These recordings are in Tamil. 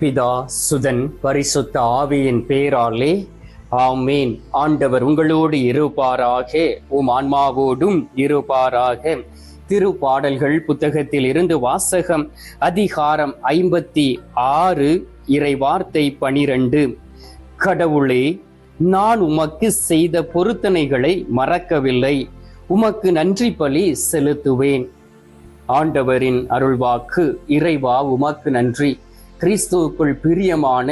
பிதா சுதன் பரிசுத்த ஆவியின் பேராலே ஆமேன். ஆண்டவர் உங்களோடு இருப்பாராக உம் ஆன்மாவோடும் இருப்பாராக. திருப்பாடல்கள் புத்தகத்தில் இருந்து வாசகம் அதிகாரம் ஐம்பத்தி ஆறு இறை வார்த்தை பனிரெண்டு. கடவுளே நான் உமக்கு செய்த பொருத்தனைகளை மறக்கவில்லை. உமக்கு நன்றி பலி செலுத்துவேன். ஆண்டவரின் அருள்வாக்கு இறைவா உமக்கு நன்றி. கிறிஸ்துவுக்குள் பிரியமான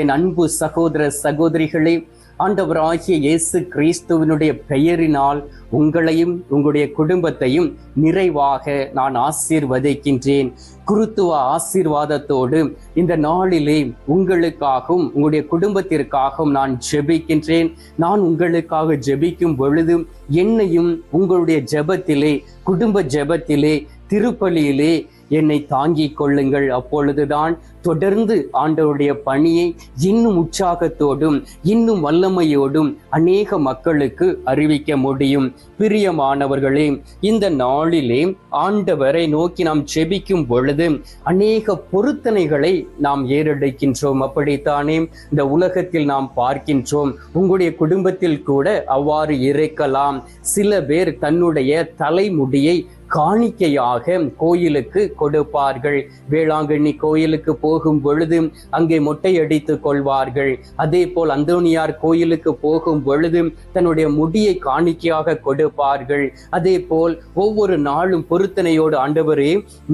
என் அன்பு சகோதர சகோதரிகளே ஆண்டவராகிய இயேசு கிறிஸ்துவனுடைய பெயரினால் உங்களையும் உங்களுடைய குடும்பத்தையும் நிறைவாக நான் ஆசீர்வதிக்கின்றேன். குருத்துவ ஆசீர்வாதத்தோடு இந்த நாளிலே உங்களுக்காகவும் உங்களுடைய குடும்பத்திற்காகவும் நான் ஜெபிக்கின்றேன். நான் உங்களுக்காக ஜெபிக்கும் பொழுது என்னையும் உங்களுடைய ஜெபத்திலே குடும்ப ஜெபத்திலே திருப்பலியிலே என்னை தாங்கிக் கொள்ளுங்கள். அப்பொழுதுதான் தொடர்ந்து ஆண்டவருடைய பணியை இன்னும் உற்சாகத்தோடும் இன்னும் வல்லமையோடும் அநேக மக்களுக்கு அறிவிக்க முடியும். பிரியமானவர்களே இந்த நாளிலே ஆண்டவரை நோக்கி நாம் செபிக்கும் பொழுது அநேக பொருத்தனைகளை நாம் ஏறெடுக்கின்றோம். அப்படித்தானே? இந்த உலகத்தில் நாம் பார்க்கின்றோம். உங்களுடைய குடும்பத்தில் கூட அவ்வாறு இருக்கலாம். சில பேர் தன்னுடைய தலைமுடியை காணிக்கையாக கோயிலுக்கு கொடுப்பார்கள். வேளாங்கண்ணி கோயிலுக்கு போகும் பொழுது அங்கே மொட்டை அடித்துக் கொள்வார்கள். அதே போல் அந்தோனியார் கோயிலுக்கு போகும் பொழுது தன்னுடைய முடியை காணிக்கையாக கொடுப்பார்கள். அதே போல் ஒவ்வொரு நாளும் பொருத்தனையோடு ஆண்டவரே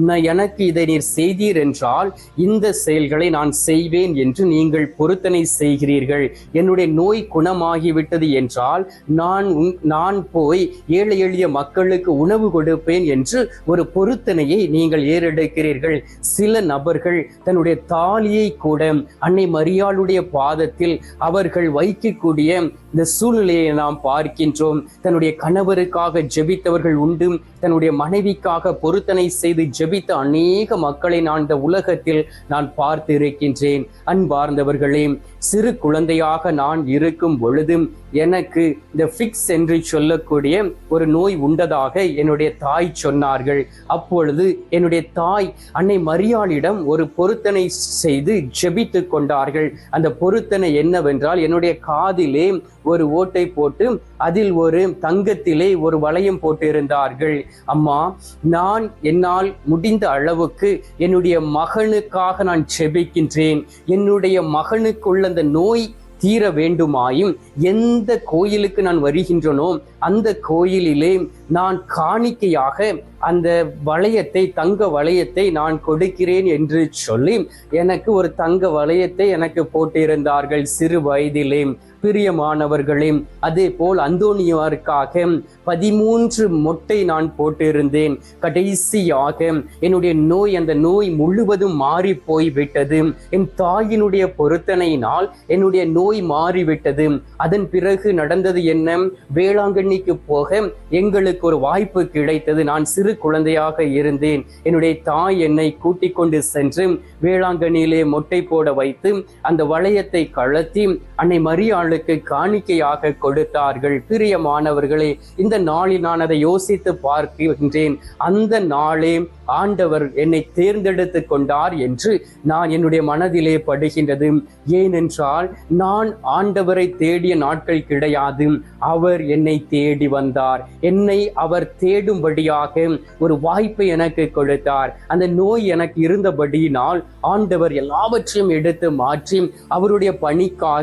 நான் எனக்கு இதை நீர் செய்தீர் என்றால் இந்த செயல்களை நான் செய்வேன் என்று நீங்கள் பொருத்தனை செய்கிறீர்கள். என்னுடைய நோய் குணமாகிவிட்டது என்றால் நான் நான் போய் ஏழை எளிய மக்களுக்கு உணவு கொடுப்பேன் என்று ஒரு பொருத்தனையை நீங்கள் ஏறெடுக்கிறீர்கள். சில நபர்கள் தன்னுடைய தாலியை கூட அன்னை மரியாளுடைய பாதத்தில் அவர்கள் வைக்கக்கூடிய இந்த சூழ்நிலையை நாம் பார்க்கின்றோம். தன்னுடைய கணவருக்காக ஜெபித்தவர்கள் உண்டு. தன்னுடைய மனைவிக்காக பொருத்தனை செய்து ஜெபித்த அநேக மக்களை நான் இந்த உலகத்தில் நான் பார்த்து இருக்கின்றேன். அன்பார்ந்தவர்களே சிறு குழந்தையாக நான் இருக்கும் பொழுதும் எனக்கு இந்த ஃபிக்ஸ் என்று சொல்லக்கூடிய ஒரு நோய் உண்டதாக என்னுடைய தாய் சொன்னார்கள். அப்பொழுது என்னுடைய தாய் அன்னை மரியாளிடம் ஒரு பொருத்தனை செய்து ஜெபித்து கொண்டார்கள். அந்த பொருத்தனை என்னவென்றால் என்னுடைய காதிலே ஒரு ஓட்டை போட்டு அதில் ஒரு தங்கத்திலே ஒரு வளையம் போட்டிருந்தார்கள். அம்மா நான் என்னால் முடிந்த அளவுக்கு என்னுடைய மகனுக்காக நான் செபிக்கின்றேன் என்னுடைய மகனுக்குள்ள அந்த நோய் தீர வேண்டுமாயும் எந்த கோயிலுக்கு நான் வருகின்றனோ அந்த கோயிலிலே நான் காணிக்கையாக அந்த வளையத்தை தங்க வளையத்தை நான் கொடுக்கிறேன் என்று சொல்லி எனக்கு ஒரு தங்க வளையத்தை எனக்கு போட்டிருந்தார்கள் சிறு வயதிலே. பிரியமானவர்களே அதே போல் அந்தோனியாருக்காக பதிமூன்று மொட்டை நான் போட்டிருந்தேன். கடைசியாக என்னுடைய நோய் அந்த நோய் முழுவதும் மாறி போய்விட்டது என் தாயினுடைய பொருத்தனையினால் என்னுடைய நோய் மாறிவிட்டது. அதன் பிறகு நடந்தது என்ன? வேளாங்கண்ணிக்கு போக எங்களுக்கு ஒரு வாய்ப்பு கிடைத்தது. நான் சிறு குழந்தையாக இருந்தேன். என்னுடைய தாய் என்னை கூட்டிக் கொண்டு சென்று வேளாங்கண்ணியிலே மொட்டை போட வைத்து அந்த வளையத்தை கழத்தி அன்னை மரியாளுக்கு காணிக்கையாக கொடுத்தார்கள். பிரியமானவர்களே இந்த நாளில் நான் அதை யோசித்து பார்க்கின்றேன். அந்த நாளே ஆண்டவர் என்னை தேர்ந்தெடுத்து கொண்டார் என்று நான் என்னுடைய மனதிலே படுகின்றது. ஏனென்றால் நான் ஆண்டவரை தேடிய நாட்கள் கிடையாது. அவர் என்னை தேடி வந்தார். என்னை அவர் தேடும்படியாக ஒரு வாய்ப்பை எனக்கு கொடுத்தார். அந்த நோய் எனக்கு இருந்தபடியினால் ஆண்டவர் எல்லாவற்றையும் எடுத்து மாற்றி அவருடைய பணிக்காக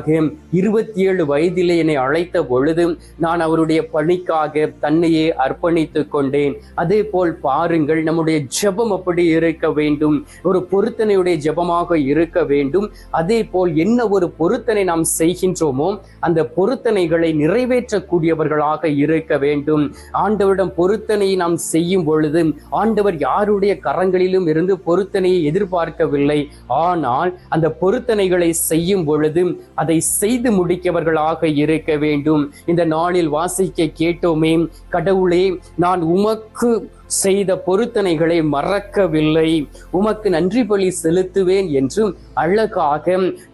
இருபத்தி ஏழு வயதிலே என்னை அழைத்த பொழுது நான் அவருடைய பணிக்காக தன்னையே அர்ப்பணித்துக் கொண்டேன். அதே போல் பாருங்கள் நம்முடைய ஜெபம் அப்படி இருக்க வேண்டும். ஒரு பொருத்தனையுடைய ஜெபமாக இருக்க வேண்டும். அதே போல் என்ன ஒரு பொருத்தனை நாம் செய்கின்றோமோ அந்த பொருத்தனைகளை நிறைவேற்றக்கூடியவர்களாக இருக்க வேண்டும். ஆண்டவரிடம் பொருத்தனையை நாம் செய்யும் பொழுது ஆண்டவர் யாருடைய கரங்களிலும் இருந்து பொருத்தனையை எதிர்பார்க்கவில்லை. ஆனால் அந்த பொருத்தனைகளை செய்யும் பொழுது அதை செய்து முடிக்கவர்களாக இருக்க வேண்டும். இந்த நாளில் வாசிக்க கேட்டோமே கடவுளே நான் உமக்கு செய்த பொருத்தனைகளை மறக்கவில்லை. உமக்கு நன்றி பலி செலுத்துவேன் என்றும் அழகாக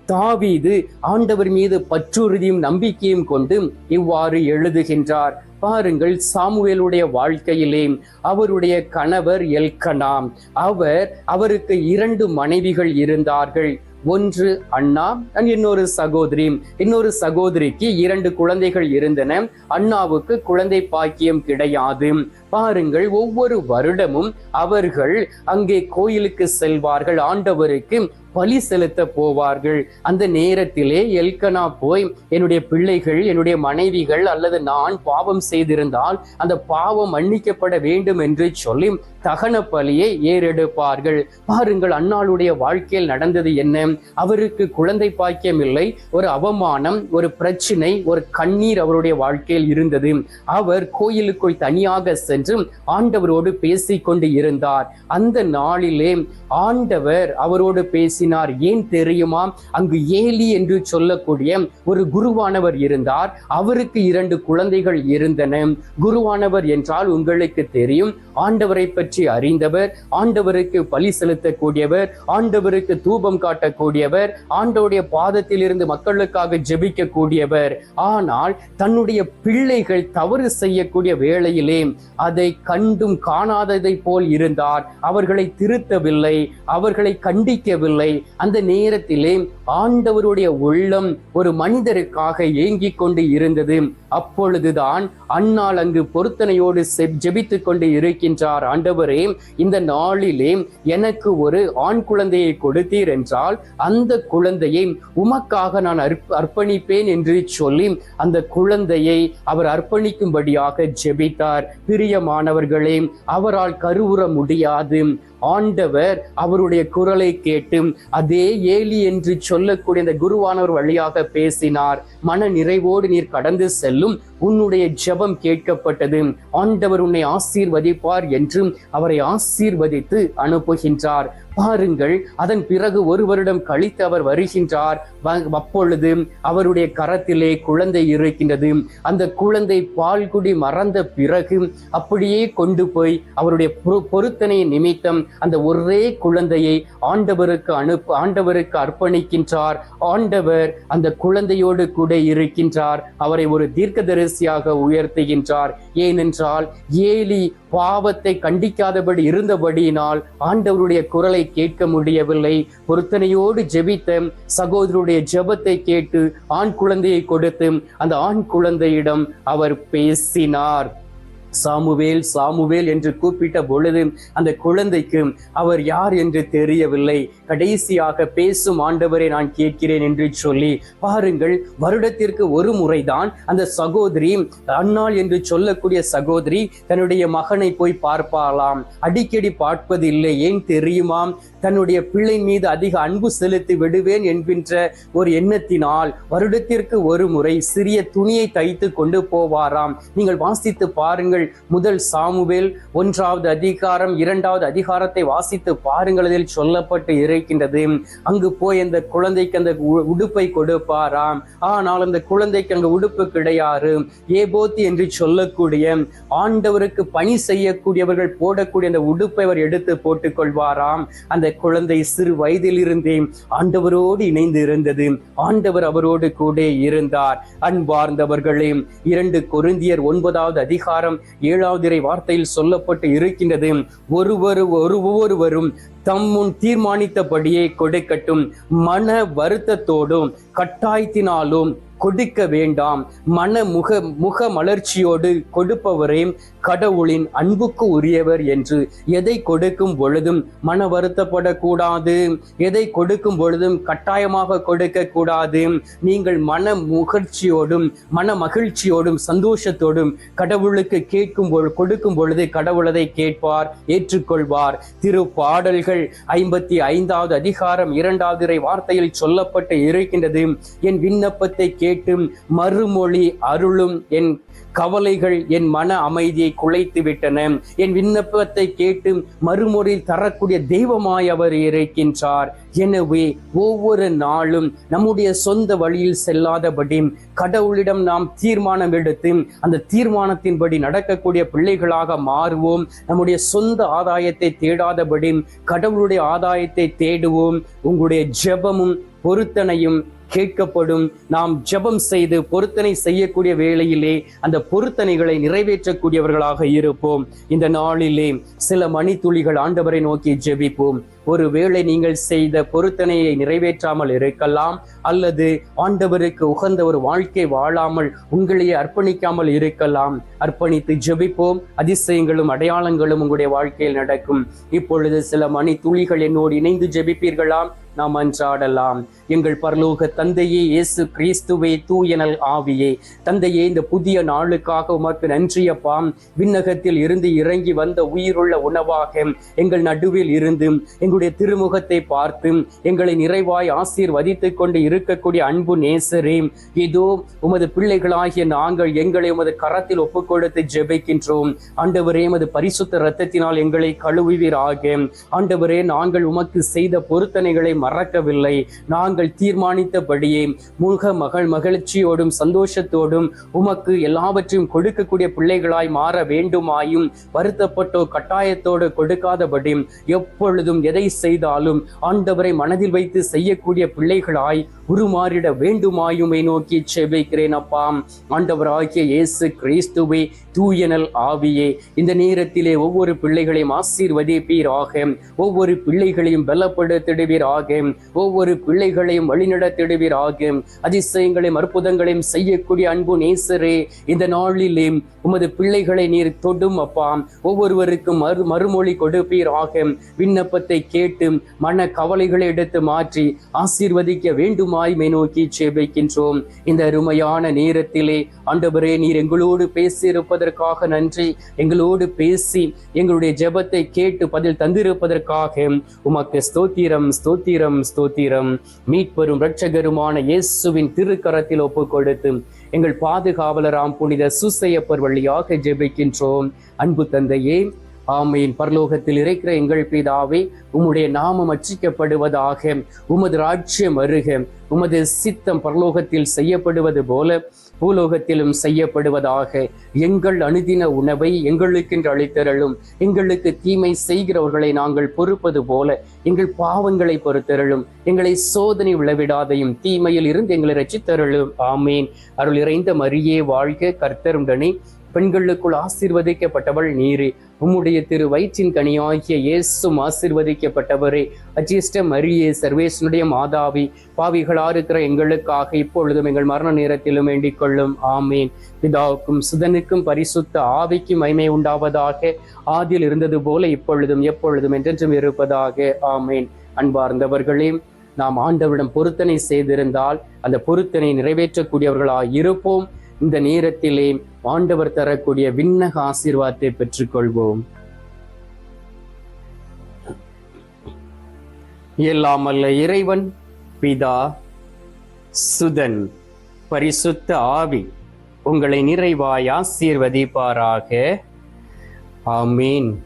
தாவீது ஆண்டவர் மீது பற்றுறுதியும் நம்பிக்கையும் கொண்டு இவ்வாறு எழுதுகின்றார். பாருங்கள் சாமுவேலுடைய வாழ்க்கையிலே அவருடைய கணவர் எல்கனாம். அவர் அவருக்கு இரண்டு மனைவிகள் இருந்தார்கள். ஒன்று அண்ணா இன்னொரு சகோதரி. இன்னொரு சகோதரிக்கு இரண்டு குழந்தைகள் இருந்தன. அண்ணாவுக்கு குழந்தை பாக்கியம் கிடையாது. பாருங்கள் ஒவ்வொரு வருடமும் அவர்கள் அங்கே கோயிலுக்கு செல்வார்கள் ஆண்டவருக்கு பலி செலுத்த போவார்கள். அந்த நேரத்திலே எல்கனா போய் என்னுடைய பிள்ளைகள் என்னுடைய மனைவிகள் அல்லது நான் பாவம் செய்திருந்தால் அந்த பாவம் மன்னிக்கப்பட வேண்டும் என்று சொல்லி தகன பலியை ஏறெடுப்பார்கள். பாருங்கள் அன்னாளுடைய வாழ்க்கையில் நடந்தது என்ன? அவருக்கு குழந்தை பாக்கியம் இல்லை ஒரு அவமானம் ஒரு பிரச்சனை ஒரு கண்ணீர் அவருடைய வாழ்க்கையில் இருந்தது. அவர் கோயிலுக்குள் தனியாக சென்று ஆண்டவரோடு பேசிக்கொண்டு இருந்தார். அந்த நாளிலே ஆண்டவர் அவரோடு பேசினார். ஏன் தெரியுமா? அங்கு ஏலி என்று சொல்லக்கூடிய ஒரு குருவானவர் இருந்தார். அவருக்கு இரண்டு குழந்தைகள் இருந்தன. குருவானவர் என்றால் உங்களுக்கு தெரியும். ஆண்டவரை பற்றி அறிந்தவர் ஆண்டவருக்கு பலி செலுத்தக்கூடியவர் ஆண்டவருக்கு தூபம் காட்டக்கூடியவர் ஆண்டவருடைய பாதத்திலிருந்து மக்களுக்காக ஜெபிக்கக்கூடியவர். ஆனால் தன்னுடைய பிள்ளைகள் தவறு செய்யக்கூடிய வேளையிலே அதை கண்டும் காணாததை போல் இருந்தார். அவர்களை திருத்தவில்லை அவர்களை கண்டிக்கவில்லை. அந்த நேரத்திலே ஆண்டவருடைய உள்ளம் ஒரு மனிதருக்காக ஏங்கிக் கொண்டு இருந்தது. அப்பொழுதுதான் அன்னால் அங்கு பொருத்தனையோடு ஜெபித்துக் கொண்டு இருக்கின்றார். ஆண்டவரே இந்த நாளிலே எனக்கு ஒரு ஆண் குழந்தையை கொடுத்தீர் என்றால் அந்த குழந்தையை உமக்காக நான் அர்ப்ப- அர்ப்பணிப்பேன் என்று சொல்லி அந்த குழந்தையை அவர் அர்ப்பணிக்கும்படியாக ஜெபித்தார். பிரியமானவர்களே அவரால் கருவுற முடியாது. ஆண்டவர் அவருடைய குரலை கேட்டு அதே ஏலி என்று சொல்லக்கூடிய இந்த குருவானவர் வழியாக பேசினார். மன நிறைவோடு நீர் கடந்து செல்லும். உன்னுடைய ஜெபம் கேட்கப்பட்டது. ஆண்டவர் உன்னை ஆசீர்வதிப்பார் என்றும் அவரை ஆசீர்வதித்து அனுப்புகின்றார். பாருங்கள் அதன் பிறகு ஒரு வருடம் கழித்து அவர் வருகின்றார். அப்பொழுது அவருடைய கரத்திலே குழந்தை இருக்கின்றது. அந்த குழந்தை பால்குடி மறந்த பிறகு அப்படியே கொண்டு போய் அவருடைய பொரு- பொருத்தனை நிமித்தம் அந்த ஒரே குழந்தையை ஆண்டவருக்கு அனுப்ப ஆண்டவருக்கு அர்ப்பணிக்கின்றார். ஆண்டவர் அந்த குழந்தையோடு கூட இருக்கின்றார். அவரை ஒரு தீர்க்கதரிசியாக உயர்த்துகின்றார். ஏனென்றால் ஏலி பாவத்தை கண்டிக்காதபடி இருந்தபடியினால் ஆண்டவருடைய குரலை கேட்க முடியவில்லை. பொருத்தனையோடு ஜெபித்த சகோதரருடைய ஜெபத்தை கேட்டு ஆண் குழந்தையை கொடுத்து அந்த ஆண் குழந்தையிடம் அவர் பேசினார். சாமுவேல் சாமுவேல் என்று கூப்பிட்ட பொழுது அந்த குழந்தைக்கு அவர் யார் என்று தெரியவில்லை. கடைசியாக பேசும் ஆண்டவரை நான் கேட்கிறேன் என்று சொல்லி பாருங்கள் வருடத்திற்கு ஒரு முறைதான் அந்த சகோதரி அன்னாள் என்று சொல்லக்கூடிய சகோதரி தன்னுடைய மகனை போய் பார்ப்பாளாம். அடிக்கடி பார்ப்பது இல்லை. ஏன் தெரியுமா? தன்னுடைய பிள்ளை மீது அதிக அன்பு செலுத்தி விடுவேன் என்கின்ற ஒரு எண்ணத்தினால் வருடத்திற்கு ஒரு முறை சிறிய துணியை தைத்து கொண்டு போவாராம். நீங்கள் வாசித்து பாருங்கள் முதல் சாமுவேல் ஒன்றாவது அதிகாரம் இரண்டாவது அதிகாரத்தை வாசித்து பாருங்கள் அதில் சொல்லப்பட்டு இருக்கின்றது. அங்கு போய் அந்த குழந்தைக்கு அந்த உடுப்பை கொடுப்பாராம். ஆனால் அந்த குழந்தைக்கு அங்கு உடுப்பு கிடையாது. ஏபோத்தி என்று சொல்லக்கூடிய ஆண்டவருக்கு பணி செய்யக்கூடியவர்கள் போடக்கூடிய அந்த உடுப்பை அவர் எடுத்து போட்டுக் கொள்வாராம் அந்த குழந்தை சிறு வயதிலிருந்தே ஆண்டவரோடு இணைந்து இருந்தது. ஆண்டவர் அவரோடு கூட இருந்தார். அன்பார்ந்தவர்களே இரண்டு கொருந்தியர் ஒன்பதாவது அதிகாரம் ஏழாவது இறை வார்த்தையில் சொல்லப்பட்டு இருக்கின்றது ஒருவர் ஒரு ஒவ்வொருவரும் தம்முன் தீர்மானித்தபடியே கொடுக்கட்டும். மன வருத்தத்தோடும் கட்டாயத்தினாலும் கொடுக்க வேண்டாம். மன முக முக மலர்ச்சியோடு கொடுப்பவரே கடவுளின் அன்புக்கு உரியவர் என்று எதை கொடுக்கும் பொழுதும் மன வருத்தப்படக்கூடாது. எதை கொடுக்கும் பொழுதும் கட்டாயமாக கொடுக்க கூடாது நீங்கள் மன முகர்ச்சியோடும் மன மகிழ்ச்சியோடும் சந்தோஷத்தோடும் கடவுளுக்கு கேட்கும் கொடுக்கும் பொழுது கடவுளதை கேட்பார் ஏற்றுக்கொள்வார். திரு பாடல்கள் ஐம்பத்தி ஐந்தாவது அதிகாரம் இரண்டாவது இறை வார்த்தையில் சொல்லப்பட்டு இருக்கின்றது. என் விண்ணப்பத்தை கேட்டும் மறுமொழி அருளும் என் கவலைகள் என் மன அமைதியை குலைத்து விட்டன. என் விண்ணப்பத்தை கேட்டு மறுமொழி தரக்கூடிய தெய்வமாய் அவர் இருக்கின்றார். எனவே ஒவ்வொரு நாளும் நம்முடைய சொந்த வழியில் செல்லாதபடி கடவுளிடம் நாம் தீர்மானம் எடுத்து அந்த தீர்மானத்தின்படி நடக்கக்கூடிய பிள்ளைகளாக மாறுவோம். நம்முடைய சொந்த ஆதாயத்தை தேடாதபடி கடவுளுடைய ஆதாயத்தை தேடுவோம். உங்களுடைய ஜெபமும் பொருத்தனையும் கேட்கப்படும். நாம் ஜெபம் செய்து பொருத்தனை செய்யக்கூடிய வேளையிலே அந்த பொருத்தனைகளை நிறைவேற்றக்கூடியவர்களாக இருப்போம். இந்த நாளிலே சில மணித்துளிகள் ஆண்டவரை நோக்கி ஜெபிப்போம். ஒருவேளை நீங்கள் செய்த பொருத்தனையை நிறைவேற்றாமல் இருக்கலாம் அல்லது ஆண்டவருக்கு உகந்த ஒரு வாழ்க்கை வாழாமல் உங்களையே அர்ப்பணிக்காமல் இருக்கலாம். அர்ப்பணித்து ஜெபிப்போம். அதிசயங்களும் அடையாளங்களும் உங்களுடைய வாழ்க்கையில் நடக்கும். இப்பொழுது சில மணி துளிகள் என்னோடு இணைந்து ஜெபிப்பீர்களாம். நாம் அன்றாடலாம். எங்கள் பரலோக தந்தையே இயேசு கிறிஸ்துவே தூயனல் ஆவியே. தந்தையே இந்த புதிய நாளுக்காக உமக்கு நன்றியப்பாம் விண்ணகத்தில் இருந்து இறங்கி வந்த உயிருள்ள உணவாக எங்கள் நடுவில் இருந்து எங்களுடைய திருமுகத்தை பார்த்து எங்களை நிறைவாய் ஆசீர்வதித்துக் கொண்டு இருக்கக்கூடிய அன்பு நேசரே இதோ உமது பிள்ளைகளாகிய நாங்கள் எங்களை உமது கரத்தில் ஒப்புக்கொடுத்து ஜெபிக்கின்றோம். ஆண்டவரே உமது பரிசுத்த ரத்தத்தினால் எங்களை கழுவுவீராக. ஆண்டவரே நாங்கள் உமக்கு செய்த பொருத்தனைகளை மறக்கவில்லை. நாங்கள் தீர்மானித்தபடியே முக மகள் மகிழ்ச்சியோடும் சந்தோஷத்தோடும் உமக்கு எல்லாவற்றையும் கொடுக்கக்கூடிய பிள்ளைகளாய் மாற வேண்டுமாயும் வருத்தப்பட்டோ கட்டாயத்தோடு கொடுக்காதபடி எப்பொழுதும் எதை செய்தாலும் ஆண்டவரை மனதில் வைத்து செய்யக்கூடிய பிள்ளைகளாய் உருமாறிட வேண்டுமாயுமை நோக்கி செபிக்கிறேன் அப்பாம் ஆண்டவர் ஆகிய இயேசு கிறிஸ்துவே தூயனல் ஆவியே இந்த நேரத்திலே ஒவ்வொரு பிள்ளைகளையும் ஆசீர்வதிப்பீராக. ஒவ்வொரு பிள்ளைகளையும் பலப்படுத்திடுவீராக. ஒவ்வொரு பிள்ளைகளையும் வழிநடத்திடுவீராக. அதிசயங்களையும் அற்புதங்களையும் செய்யக்கூடிய அன்பு நேசரே இந்த நாளிலே உமது பிள்ளைகளை நீர் தொடும் அப்பா. ஒவ்வொருவருக்கும் மறு மறுமொழி கொடுப்பீராக. விண்ணப்பத்தை கேட்டு மன கவலைகளை எடுத்து மாற்றி ஆசீர்வதிக்க வேண்டுமாய் நோக்கி சேபிக்கின்றோம் இந்த அருமையான நேரத்திலே ஆண்டவரே நீர் எங்களோடு பேசியிருப்பதற்காக நன்றி. எங்களோடு பேசி எங்களுடைய ஜெபத்தை கேட்டு பதில் தந்திருப்பதற்காக உமக்கு ஸ்தோத்திரம் ஸ்தோத்திரம் ஸ்தோத்திரம். மீட்பெரும் இரட்சகருமான இயேசுவின் திருக்கரத்தில் ஒப்பு கொடுத்து எங்கள் பாதுகாவலராம் புனித சுசையப்பர் வழியாக ஜெபிக்கின்றோம். அன்பு தந்தையே ஆமையின் பரலோகத்தில் இருக்கிற எங்கள் பிதாவே உம்முடைய நாமம் அச்சிக்கப்படுவதாக உமது ராஜ்யம் அருக உமது சித்தம் பரலோகத்தில் செய்யப்படுவது போல பூலோகத்திலும் செய்யப்படுவதாக எங்கள் அணுதின உணவை எங்களுக்கென்று அளித்தரலும் எங்களுக்கு தீமை செய்கிறவர்களை நாங்கள் பொறுப்பது போல எங்கள் பாவங்களை பொறுத்தரலும் எங்களை சோதனை விளைவிடாதையும் தீமையில் இருந்து எங்களை ரச்சித்தரலும் ஆமேன். அருள் இறைந்த மரியே வாழ்க கர்த்தருடனே பெண்களுக்குள் ஆசீர்வதிக்கப்பட்டவள் நீரே. உம்முடைய திரு வயிற்றின் கனியாகிய இயேசும் ஆசீர்வதிக்கப்பட்டவரே. அஜிஷ்ட மரியே சர்வேசனுடைய மாதாவி பாவிகளா இருக்கிற எங்களுக்காக இப்பொழுதும் எங்கள் மரண நேரத்திலும் வேண்டிக் கொள்ளும். ஆமேன். பிதாவுக்கும் சுதனுக்கும் பரிசுத்த ஆவிக்கும் மைமை உண்டாவதாக ஆதியில் இருந்தது போல இப்பொழுதும் எப்பொழுதும் என்றென்றும் இருப்பதாக. ஆமேன். அன்பார்ந்தவர்களே நாம் ஆண்டவரிடம் பொருத்தனை செய்திருந்தால் அந்த பொருத்தனை நிறைவேற்றக்கூடியவர்களாக இருப்போம். இந்த நேரத்திலே ஆண்டவர் தரக்கூடிய விண்ணக ஆசீர்வாதத்தை பெற்றுக்கொள்வோம். எல்லாம் அல்ல இறைவன் பிதா சுதன் பரிசுத்த ஆவி உங்களை நிறைவாய் ஆசீர்வதிப்பாராக. ஆமீன்.